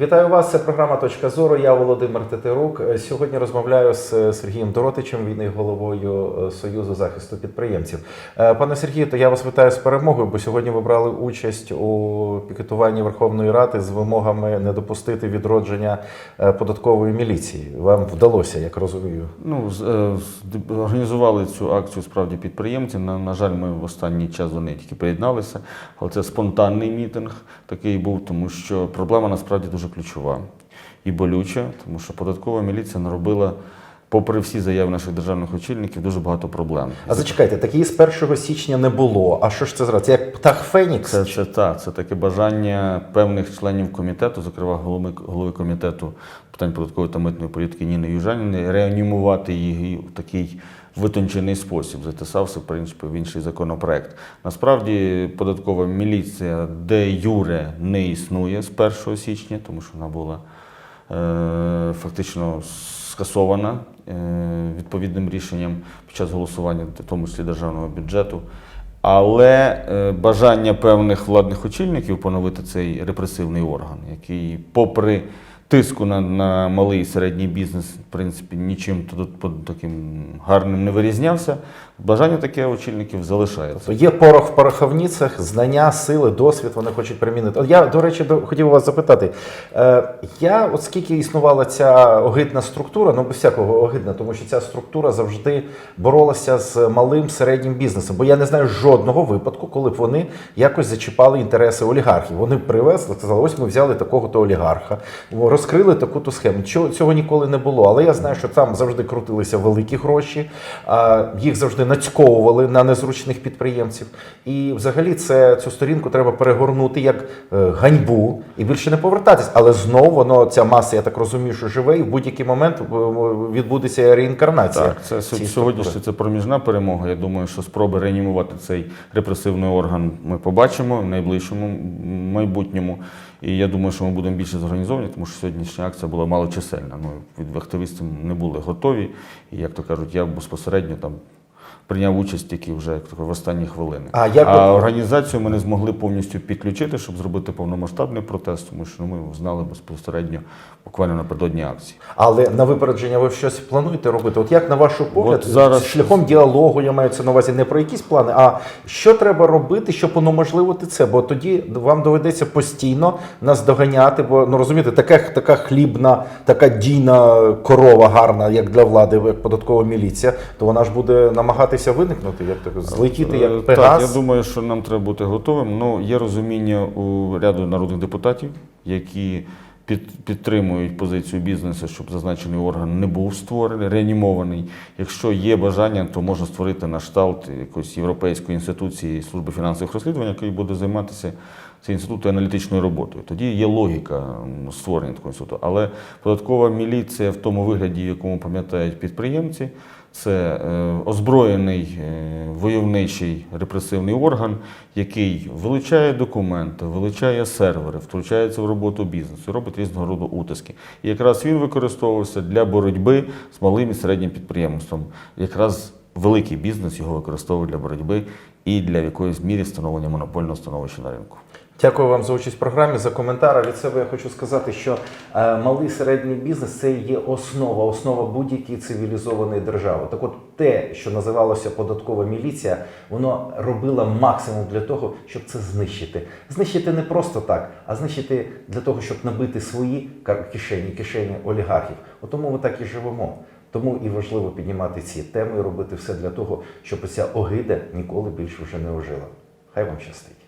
Вітаю вас. Це програма Точка зору. Я Володимир Тетерук. Е, Сьогодні розмовляю з е, Сергієм Доротичем, він є головою е, Союзу захисту підприємців. Пане Сергію, то я вас вітаю з перемогою, бо сьогодні ви брали участь у пікетуванні Верховної Ради з вимогами не допустити відродження податкової міліції. Вам вдалося, як розумію. Ну, організували цю акцію справді підприємці. На, на жаль, ми в останній час до неї тільки приєдналися, але це спонтанний мітинг такий був, тому що проблема насправді дуже ключова і болюча, тому що податкова міліція наробила, попри всі заяви наших державних очільників, дуже багато проблем. А зачекайте, так її з 1 січня не було. А що ж це зразу? Це як птах Фенікс? Це, це, та, це таке бажання певних членів комітету, зокрема голови, голови комітету питань податкової та митної політики Ніни Южаніни, реанімувати її в такий витончений спосіб, затисався в принципі в інший законопроект. Насправді податкова міліція де юре не існує з 1 січня, тому що вона була фактично скасована е, відповідним рішенням під час голосування, в тому числі державного бюджету. Але е, бажання певних владних очільників поновити цей репресивний орган, який, попри тиску на, на малий і середній бізнес, в принципі, нічим тут таким гарним не вирізнявся. Бажання таке очільників залишається. Є порох в пороховницях, знання, сили, досвід вони хочуть примінити. Я, до речі, хотів вас запитати. Е, я, от скільки існувала ця огидна структура, ну без всякого огидна, тому що ця структура завжди боролася з малим середнім бізнесом. Бо я не знаю жодного випадку, коли б вони якось зачіпали інтереси олігархів. Вони привезли, сказали, ось ми взяли такого-то олігарха, розкрили таку-то схему. Цього, цього ніколи не було. Але я знаю, що там завжди крутилися великі гроші, а їх завжди нацьковували на незручних підприємців. І взагалі це цю сторінку треба перегорнути як е, ганьбу і більше не повертатись. Але знову воно ця маса, я так розумію, що живе, і в будь-який момент е, відбудеться реінкарнація. Так, це сьогодні структури. це проміжна перемога. Я думаю, що спроби реанімувати цей репресивний орган ми побачимо в найближчому майбутньому. І я думаю, що ми будемо більше зорганізовані, тому що сьогоднішня акція була малочисельна. Ну, від активістів не були готові. І як то кажуть, я безпосередньо там. Прийняв участь тільки вже як в останні хвилини. А як а організацію ми не змогли повністю підключити, щоб зробити повномасштабний протест, тому що ну, ми знали безпосередньо буквально напередодні акції. Але на випередження ви щось плануєте робити? От як на вашу погляд, От зараз- шляхом діалогу я маю це на увазі не про якісь плани, а що треба робити, щоб унеможливити це? Бо тоді вам доведеться постійно нас доганяти. Бо ну розумієте, така, така хлібна, така дійна корова гарна, як для влади, як податкова міліція, то вона ж буде намагатися виникнути, як так злетіти, Е, як Так, я думаю, що нам треба бути готовим. Ну, є розуміння у ряду народних депутатів, які під, підтримують позицію бізнесу, щоб зазначений орган не був створений, реанімований. Якщо є бажання, то можна створити на шталт якоїсь європейської інституції служби фінансових розслідувань, який буде займатися цей інститут аналітичною роботою. Тоді є логіка створення такого інституту. Але податкова міліція в тому вигляді, якому пам'ятають підприємці, це е, озброєний е, войовничий репресивний орган, який вилучає документи, вилучає сервери, втручається в роботу бізнесу, робить різного роду утиски. І якраз він використовувався для боротьби з малим і середнім підприємством. Якраз великий бізнес його використовує для боротьби і для якоїсь мірі встановлення монопольного становища на ринку. Дякую вам за участь в програмі, за коментар. Від себе я хочу сказати, що е, малий середній бізнес це є основа, основа будь-якої цивілізованої держави. Так от те, що називалося податкова міліція, воно робило максимум для того, щоб це знищити. Знищити не просто так, а знищити для того, щоб набити свої кишені, кишені олігархів. От тому ми так і живемо. Тому і важливо піднімати ці теми і робити все для того, щоб ця огида ніколи більше вже не ожила. Хай вам щастить.